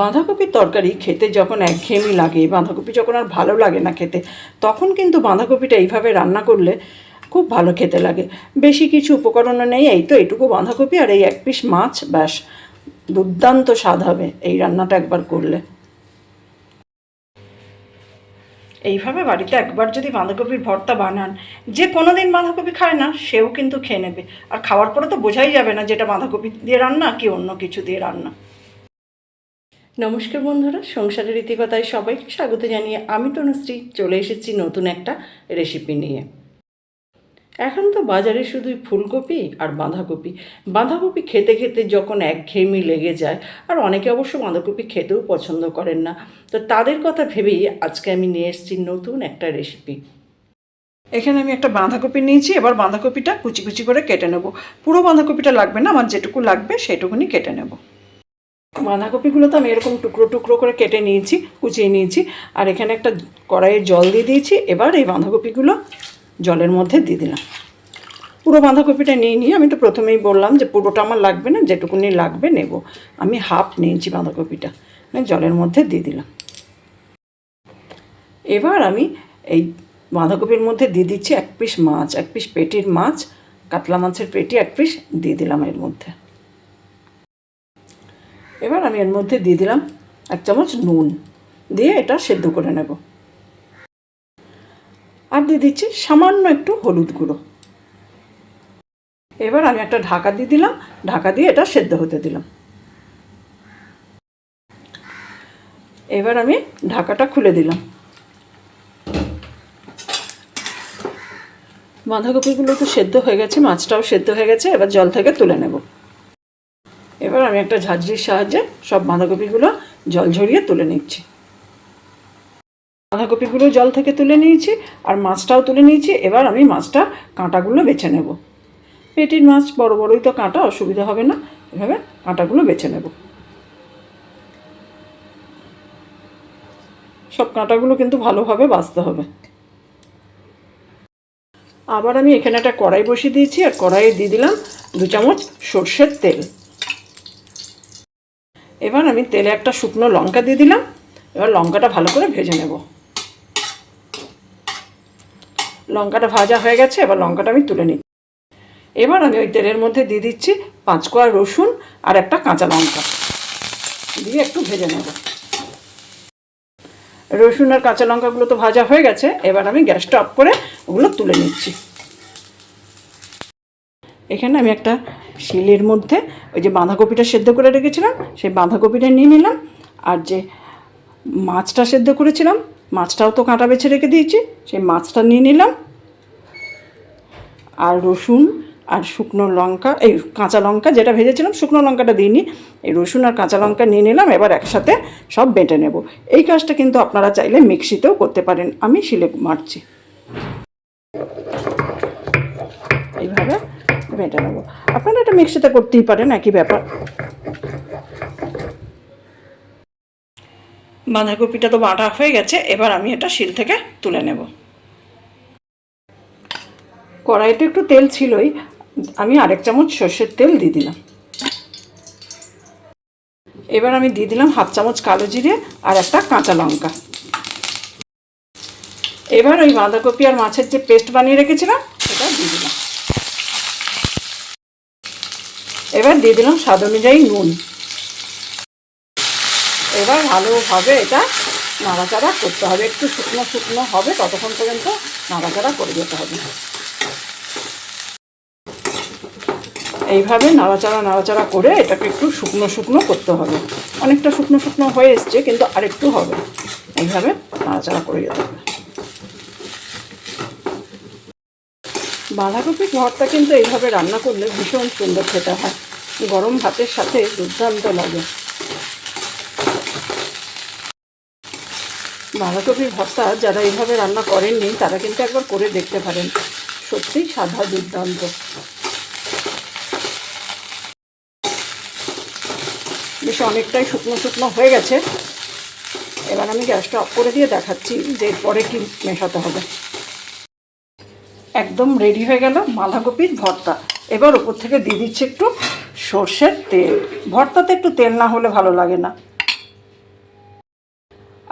বাঁধাকপির তরকারি খেতে যখন একঘেয়েমি লাগে, বাঁধাকপি যখন আর ভালো লাগে না খেতে, তখন কিন্তু বাঁধাকপিটা এইভাবে রান্না করলে খুব ভালো খেতে লাগে। বেশি কিছু উপকরণও নেই, এই তো এইটুকু বাঁধাকপি আর এই এক পিস মাছ, ব্যাস। দুর্দান্ত স্বাদ হবে এই রান্নাটা একবার করলে। এইভাবে বাড়িতে একবার যদি বাঁধাকপির ভর্তা বানান, যে কোনো দিন বাঁধাকপি খায় না, সেও কিন্তু খেয়ে নেবে। আর খাওয়ার পরে তো বোঝাই যাবে না যেটা বাঁধাকপি দিয়ে রান্না কি অন্য কিছু দিয়ে রান্না। নমস্কার বন্ধুরা সংসারের রীতিকথায় সবাইকে স্বাগত জানিয়ে আমি তনুশ্রী চলে এসেছি নতুন একটা রেসিপি নিয়ে। এখন তো বাজারে শুধুই ফুলকপি আর বাঁধাকপি। বাঁধাকপি খেতে খেতে যখন একঘেয়েমি লেগে যায়, আর অনেকে অবশ্য বাঁধাকপি খেতেও পছন্দ করেন না, তো তাদের কথা ভেবেই আজকে আমি নিয়ে এসেছি নতুন একটা রেসিপি এখানে আমি একটা বাঁধাকপি নিয়েছি, এবার বাঁধাকপিটা কুচি কুচি করে কেটে নেব। পুরো বাঁধাকপিটা লাগবে না, আমার যেটুকু লাগবে সেটুকুনি কেটে নেব। বাঁধাকপিগুলো তো আমি এরকম টুকরো টুকরো করে কেটে নিয়েছি, কুচিয়ে নিয়েছি। আর এখানে একটা কড়াইয়ে জল দিয়ে দিয়েছি। এবার এই বাঁধাকপিগুলো জলের মধ্যে দিয়ে দিলাম। পুরো বাঁধাকপিটা নিয়ে নিয়ে আমি তো প্রথমেই বললাম যে পুরোটা আমার লাগবে না, যেটুকুনি লাগবে নেব। আমি হাফ নিয়েছি বাঁধাকপিটা মানে জলের মধ্যে দিয়ে দিলাম। এবার আমি এই বাঁধাকপির মধ্যে দিয়ে দিচ্ছি এক পিস মাছ, এক পিস পেটির মাছ, কাতলা মাছের পেটি এক পিস দিয়ে দিলাম এর মধ্যে। এবার আমি এর মধ্যে দিয়ে দিলাম এক চামচ নুন। দিয়ে এটা সেদ্ধ করে নেব। আর দিয়ে দিচ্ছি সামান্য একটু হলুদ গুঁড়ো। এবার আমি একটা ঢাকা দিয়ে দিলাম। ঢাকা দিয়ে এটা সেদ্ধ হতে দিলাম। এবার আমি ঢাকাটা খুলে দিলাম। বাঁধাকপিগুলো তো সেদ্ধ হয়ে গেছে, মাছটাও সেদ্ধ হয়ে গেছে, এবার জল থেকে তুলে নেব। এবার আমি একটা ঝাঁঝরির সাহায্যে সব বাঁধাকপিগুলো জল ঝরিয়ে তুলে নিচ্ছি। বাঁধাকপিগুলো জল থেকে তুলে নিয়েছি আর মাছটাও তুলে নিয়েছি। এবার আমি মাছটা কাঁটাগুলো বেছে নেব। পেটির মাছ বড় বড়ই তো কাঁটা, অসুবিধা হবে না। এভাবে কাঁটাগুলো বেছে নেব। সব কাঁটাগুলো কিন্তু ভালোভাবে বাছতে হবে। আবার আমি এখানে একটা কড়াই বসিয়ে দিয়েছি। আর কড়াইয়ে দিয়ে দিলাম দু চামচ সর্ষের তেল। এবার আমি তেলে একটা শুকনো লঙ্কা দিয়ে দিলাম। এবার লঙ্কাটা ভালো করে ভেজে নেব। লঙ্কাটা ভাজা হয়ে গেছে, এবার লঙ্কাটা আমি তুলে নিই এবার আমি ওই তেলের মধ্যে দিয়ে দিচ্ছি পাঁচ কোয়া রসুন আর একটা কাঁচা লঙ্কা। দিয়ে একটু ভেজে নেব। রসুন আর কাঁচা লঙ্কাগুলো তো ভাজা হয়ে গেছে, এবার আমি গ্যাসটা অফ করে ওগুলো তুলে নিচ্ছি। এখানে আমি একটা শিলের মধ্যে ওই যে বাঁধাকপিটা সেদ্ধ করে রেখেছিলাম, সেই বাঁধাকপিটা নিয়ে নিলাম। আর যে মাছটা সেদ্ধ করেছিলাম, মাছটাও তো কাঁটা বেছে রেখে দিয়েছি, সেই মাছটা নিয়ে নিলাম। আর রসুন আর শুকনো লঙ্কা, এই কাঁচা লঙ্কা যেটা ভেজেছিলাম, শুকনো লঙ্কাটা দিইনি, এই রসুন আর কাঁচা লঙ্কা নিয়ে নিলাম, এবার একসাথে সব বেটে নেব। এই কাজটা কিন্তু আপনারা চাইলে মিক্সিতেও করতে পারেন, আমি শিলে মারছি এইভাবে বেটে নেব। আপনারা এটা মিক্সিতে করতেই পারেন, একই ব্যাপার। বাঁধাকপিটা তো বাটা হয়ে গেছে, এবার আমি এটা শিল থেকে তুলে নেব। কড়াইতে একটু তেল ছিলই, আমি আরেক চামচ সর্ষের তেল দিয়ে দিলাম। এবার আমি দিয়ে দিলাম হাফ চামচ কালো জিরে আর একটা কাঁচা লঙ্কা। এবার ওই বাঁধাকপি আর মাছের যে পেস্ট বানিয়ে রেখেছিলাম, সেটা দিয়ে দিলাম। এবার দিয়ে দিলাম স্বাদ অনুযায়ী নুন। এবার ভালোভাবে এটা নাড়াচাড়া করতে হবে। একটু শুকনো শুকনো হবে, ততক্ষণ পর্যন্ত নাড়াচাড়া করে যেতে হবে। এইভাবে নাড়াচাড়া নাড়াচাড়া করে এটাকে একটু শুকনো শুকনো করতে হবে। অনেকটা শুকনো শুকনো হয়ে এসছে, কিন্তু আরেকটু হবে। এইভাবে নাড়াচাড়া করে যেতে হবে। বাঁধাকপির ভর্তা কিন্তু এইভাবে রান্না করলে ভীষণ সুন্দর খেতে হয়। গরম ভাতের সাথে দুর্দান্ত লাগে। বাঁধাকপির ভর্তা যারা এইভাবে রান্না করেননি, তারা কিন্তু একবার করে দেখতে পারেন। সত্যিই সাদা দুর্দান্ত। বেশ অনেকটাই শুকনো শুকনো হয়ে গেছে। এবার আমি গ্যাসটা অফ করে দিয়ে দেখাচ্ছি যে পরে কি মেশাতে হবে। একদম রেডি হয়ে গেল বাঁধাকপির ভর্তা। এবার ওপর থেকে দিয়ে দিচ্ছে একটু সর্ষের তেল। ভর্তাতে একটু তেল না হলে ভালো লাগে না।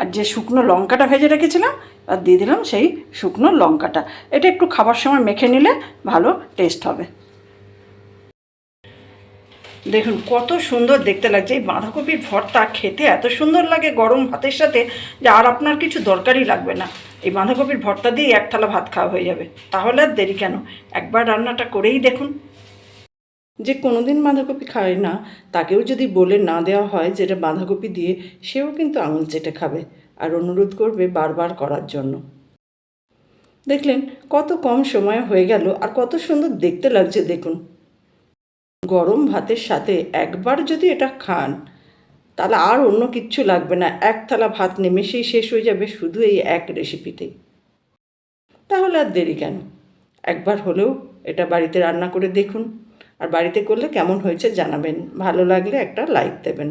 আর যে শুকনো লঙ্কাটা ভেজে রেখেছিলাম, আর দিয়ে দিলাম সেই শুকনো লঙ্কাটা। এটা একটু খাবার সময় মেখে নিলে ভালো টেস্ট হবে। দেখুন, কত সুন্দর দেখতে লাগছে। এই বাঁধাকপির ভর্তা খেতে এত সুন্দর লাগে গরম ভাতের সাথে যে আর আপনার কিছু দরকারই লাগবে না। এই বাঁধাকপির ভর্তা দিয়ে এক থালা ভাত খাওয়া হয়ে যাবে। তাহলে আর দেরি কেন? একবার রান্নাটা করেই দেখুন। যে কোনোদিন বাঁধাকপি খায় না, তাকেও যদি বলে না দেওয়া হয় যেটা বাঁধাকপি দিয়ে, সেও কিন্তু আঙুল চেটে খাবে আর অনুরোধ করবে বারবার করার জন্য। দেখলেন, কত কম সময় হয়ে গেল আর কত সুন্দর দেখতে লাগছে, দেখুন। গরম ভাতের সাথে একবার যদি এটা খান, তাহলে আর অন্য কিচ্ছু লাগবে না। এক থালা ভাত নিমেষেই শেষ হয়ে যাবে শুধু এই এক রেসিপিতেই তাহলে আর দেরি কেন? একবার হলেও এটা বাড়িতে রান্না করে দেখুন। আর বাড়িতে করলে কেমন হয়েছে জানাবেন। ভালো লাগলে একটা লাইক দেবেন।